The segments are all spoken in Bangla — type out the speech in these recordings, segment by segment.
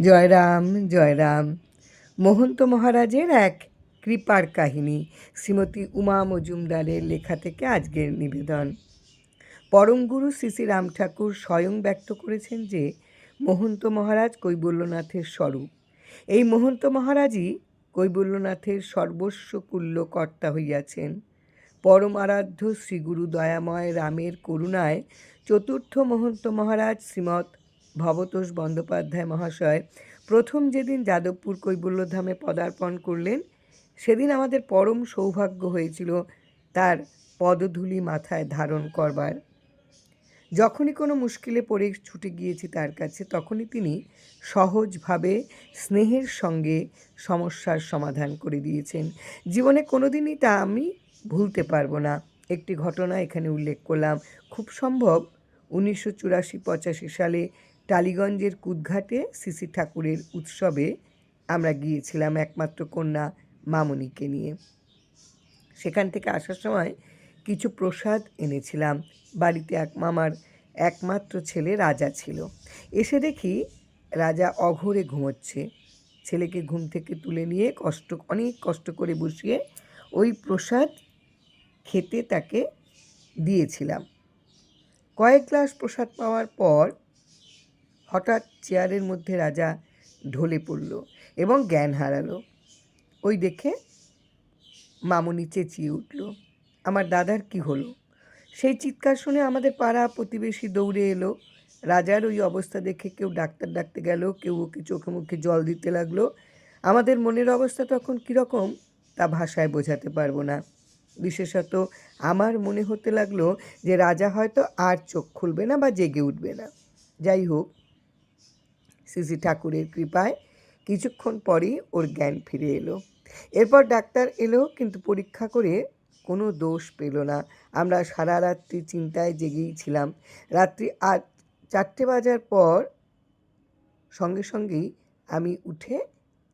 জয়রাম জয়রাম। মহন্ত মহারাজের এক কৃপার কাহিনী শ্রীমতী উমা মজুমদারের লেখা থেকে আজকের নিবেদন। পরমগুরু শ্রী শ্রী রাম ঠাকুর স্বয়ং ব্যক্ত করেছেন যে, মহন্ত মহারাজ কৈবল্যনাথের স্বরূপ। এই মহন্ত মহারাজই কৈবল্যনাথের সর্বস্ব কর্তা হইয়াছেন। পরম আরাধ্য শ্রীগুরু দয়াময় রামের করুণায় চতুর্থ মহন্ত মহারাজ শ্রীমৎ ভবতোষ বন্দ্যোপাধ্যায় মহাশয় প্রথম যেদিন যাদবপুর কৈবল্যধামে পদার্পণ করলেন, সেদিন আমাদের পরম সৌভাগ্য হয়েছিল তার পদধূলি মাথায় ধারণ করবার। যখনই কোনো মুশকিলে পড়ে ছুটে গিয়েছি তার কাছে, তখনই তিনি সহজভাবে স্নেহের সঙ্গে সমস্যার সমাধান করে দিয়েছেন। জীবনে কোনোদিনই তা আমি ভুলতে পারব না। একটি ঘটনা এখানে উল্লেখ করলাম। খুব সম্ভব উনিশশো চুরাশি পঁচাশি সালে টালিগঞ্জের কুদঘাটে সিসি ঠাকুরের উৎসবে আমরা গিয়েছিলাম একমাত্র কন্যা মামনিকে নিয়ে। সেখান থেকে আসার সময় কিছু প্রসাদ এনেছিলাম। বাড়িতে এক মামার একমাত্র ছেলে রাজা ছিল। এসে দেখি রাজা অঘরে ঘুমোচ্ছে। ছেলেকে ঘুম থেকে তুলে নিয়ে কষ্ট, অনেক কষ্ট করে বসিয়ে ওই প্রসাদ খেতে তাকে দিয়েছিলাম। কয়েক গ্লাস প্রসাদ পাওয়ার পর হঠাৎ চেয়ারের মধ্যে রাজা ঢলে পড়ল এবং জ্ঞান হারালো। ওই দেখে মামুনি চেঁচিয়ে উঠল, আমার দাদার কি হলো? সেই চিৎকার শুনে আমাদের পাড়া প্রতিবেশী দৌড়ে এলো। রাজার ওই অবস্থা দেখে কেউ ডাক্তার ডাকতে গেল, কেউ ওকে চোখে মুখে জল দিতে লাগল। আমাদের মনের অবস্থা তখন কীরকম তা ভাষায় বোঝাতে পারব না। বিশেষত আমার মনে হতে লাগল যে রাজা হয়তো আর চোখ খুলবে না বা জেগে উঠবে না। যাই হোক সিসি ঠাকুরের কৃপায় কিছুক্ষণ পরই ওর জ্ঞান ফিরে এলো। এরপর ডাক্তার এলো, কিন্তু পরীক্ষা করে কোনো দোষ পেল না। আমরা সারা রাত্রি চিন্তায় জেগেই ছিলাম। রাত্রি আট, চারটে বাজার পর সঙ্গে সঙ্গেই আমি উঠে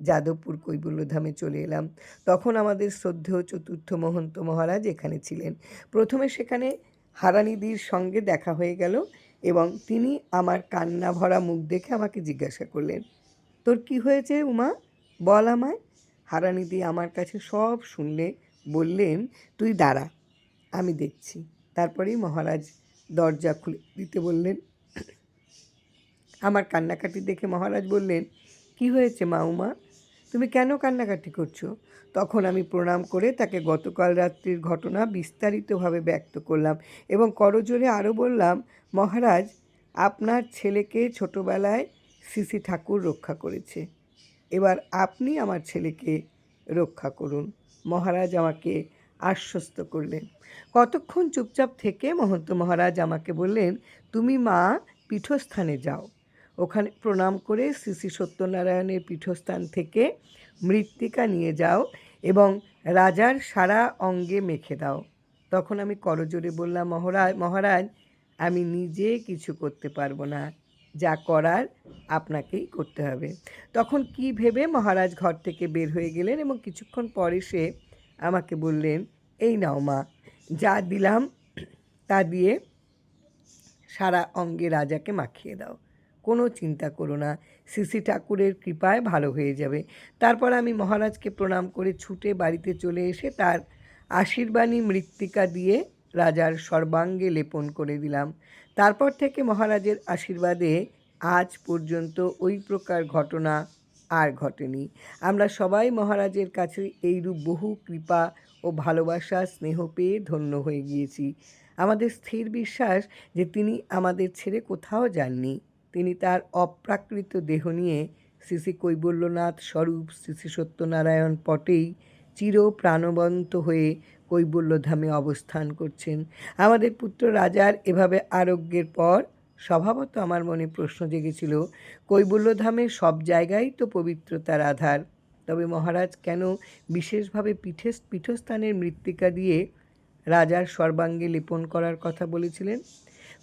যাদবপুর কৈবল্যধামে চলে এলাম। তখন আমাদের শ্রদ্ধেয় চতুর্থ মহন্ত মহারাজ এখানে ছিলেন। প্রথমে সেখানে হারানিদির সঙ্গে দেখা হয়ে গেল। এবং তিনি আমার কান্না ভরা মুখ দেখে আমাকে জিজ্ঞাসা করলেন, তোর কি হয়েছে উমা? বল আমায়। হারানিদি আমার কাছে সব শুনলে বললেন, তুই দাঁড়া, আমি দেখছি। তারপরেই মহারাজ দরজা খুলে দিতে বললেন। আমার কান্নাকাটি দেখে মহারাজ বললেন, কি হয়েছে মা উমা? তুমি কেন কান্নাকাটি করছ? তখন আমি প্রণাম করে তাকে গতকাল রাত্রির ঘটনা বিস্তারিতভাবে ব্যক্ত করলাম এবং করজোরে আরও বললাম, মহারাজ, আপনার ছেলেকে ছোটোবেলায় সিসি ঠাকুর রক্ষা করেছে। এবার আপনি আমার ছেলেকে রক্ষা করুন। মহারাজ আমাকে আশ্বস্ত করলেন। কতক্ষণ চুপচাপ থেকে মহন্ত মহারাজ আমাকে বললেন, তুমি মা, পীঠস্থানে যাও। ওখানে প্রণাম করে শ্রী শ্রী সত্যনারায়ণের পীঠস্থান থেকে মৃত্তিকা নিয়ে যাও এবং রাজার সারা অঙ্গে মেখে দাও। তখন আমি করজোরে বললাম, মহারাজ মহারাজ, আমি নিজে কিছু করতে পারব না। যা করার আপনাকেই করতে হবে। তখন কি ভেবে মহারাজ ঘর থেকে বের হয়ে গেলেন এবং কিছুক্ষণ পরে সে আমাকে বললেন, এই নাও মা, যা দিলাম, তা দিয়ে সারা অঙ্গে রাজাকে মাখিয়ে দাও। কোনো চিন্তা করো না। সিসি ঠাকুরের কৃপায় ভালো হয়ে যাবে। তারপর আমি মহারাজকে প্রণাম করে ছুটে বাড়িতে চলে এসে তার আশীর্বাণী মৃত্তিকা দিয়ে রাজার সর্বাঙ্গে লেপন করে দিলাম। তারপর থেকে মহারাজের আশীর্বাদে আজ পর্যন্ত ওই প্রকার ঘটনা আর ঘটেনি। আমরা সবাই মহারাজের কাছে এইরূপ বহু কৃপা ও ভালোবাসা, স্নেহ পেয়ে ধন্য হয়ে গিয়েছি। আমাদের স্থির বিশ্বাস যে তিনি আমাদের ছেড়ে কোথাও যাননি। তিনি তার অপ্রাকৃত দেহ নিয়ে শ্রী কৈবল্যনাথ স্বরূপ শ্রী সত্যনারায়ণ পটেই চির প্রাণবন্ত হয়ে কৈবল্যধামে অবস্থান করছেন। আমাদের পুত্র রাজার এভাবে আরোগ্যের পর স্বভাবত আমার মনে প্রশ্ন জেগেছিল, কৈবল্যধামে সব জায়গায় তো পবিত্রতার আধার, তবে মহারাজ কেন বিশেষভাবে পীঠে পীঠস্থানের মৃত্তিকা দিয়ে রাজার সর্বাঙ্গে লেপন করার কথা বলেছিলেন?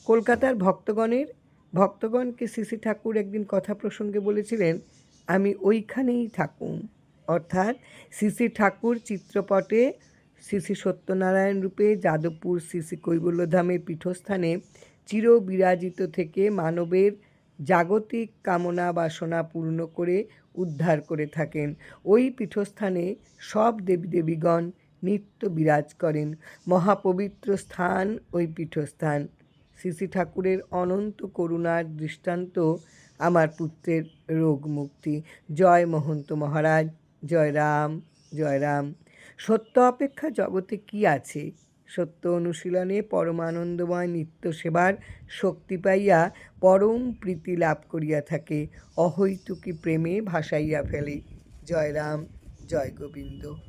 কলকাতার ভক্তগণের ভক্তগণকে শ্রী ঠাকুর একদিন কথা প্রসঙ্গে বলেছিলেন, আমি ওইখানেই থাকুম। অর্থাৎ শ্রী ঠাকুর চিত্রপটে শ্রী সত্যনারায়ণ রূপে যাদবপুর শ্রী কৈবল্যধামের পীঠস্থানে চির বিরাজিত থেকে মানবের জাগতিক কামনা বাসনা পূর্ণ করে উদ্ধার করে থাকেন। ওই পীঠস্থানে সব দেবীদেবীগণ নিত্য বিরাজ করেন। মহাপবিত্র স্থান ওই পীঠস্থান। শ্রী শ্রী ঠাকুরের অনন্ত করুণার দৃষ্টান্ত আমার পুত্রের রোগ মুক্তি জয় মহন্ত মহারাজ, জয় রাম জয় রাম। সত্য অপেক্ষা জগতে কি আছে? সত্য অনুশীলনে পরমানন্দময় নিত্য সেবার শক্তি পাইয়া পরম প্রীতি লাভ করিয়া থাকে, অহৈতুকী প্রেমে ভাসাইয়া ফেলে। জয় রাম, জয় গোবিন্দ।